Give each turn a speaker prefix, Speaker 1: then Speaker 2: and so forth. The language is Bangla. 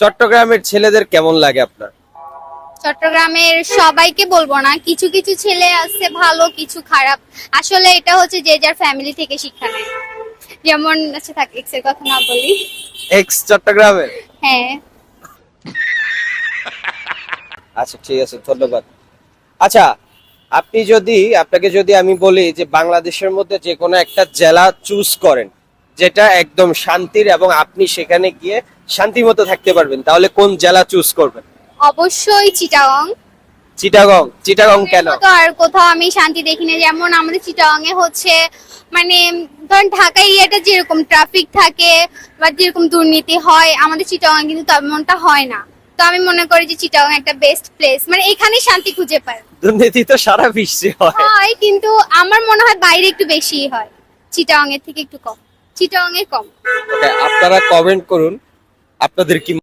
Speaker 1: চট্টগ্রামের ছেলেদের কেমন লাগে আপনার?
Speaker 2: চট্টগ্রামের সবাইকে বলব না কিছু কিছু ছেলে আছে ভালো কিছু খারাপ। আসলে এটা হচ্ছে যে যার ফ্যামিলি থেকে শিক্ষা নেয়। যেমন আচ্ছা থাক এক্সের কথা না বলি।
Speaker 1: এক্স চট্টগ্রামের?
Speaker 2: হ্যাঁ।
Speaker 1: আচ্ছা ঠিক আছে ধন্যবাদ। আচ্ছা আপনি যদি আপনাকে যদি আমি বলি যে বাংলাদেশের মধ্যে যে কোনো একটা জেলা চুজ করেন যেটা একদম শান্তির এবং আপনি সেখানে গিয়ে শান্তি মতো থাকতে পারবেন। তাহলে কোন জেলা চুজ করবেন?
Speaker 2: অবশ্যই চিটাগং।
Speaker 1: চিটাগং। চিটাগং কেন?
Speaker 2: তো আর কোথাও আমি শান্তি দেখি না। যেমন আমাদের চিটাগং এ হচ্ছে মানে ধরেন ঢাকা এরিয়াটা যেরকম ট্রাফিক থাকে বা যেরকম দুর্নীতি হয় আমাদের চিটাগং কিন্তু তেমনটা হয় না। তো আমি মনে করি যে চিটাগং একটা বেস্ট প্লেস মানে এখানে শান্তি খুঁজে পায়।
Speaker 1: দুর্নীতি তো সারা বিশ্বে হয়।
Speaker 2: হয় কিন্তু আমার মনে হয় বাইরে একটু বেশি হয়। চিটাগং এর থেকে একটু কম। চিটাগং এ কম
Speaker 1: আপনারা কমেন্ট করুন আপনাদের কি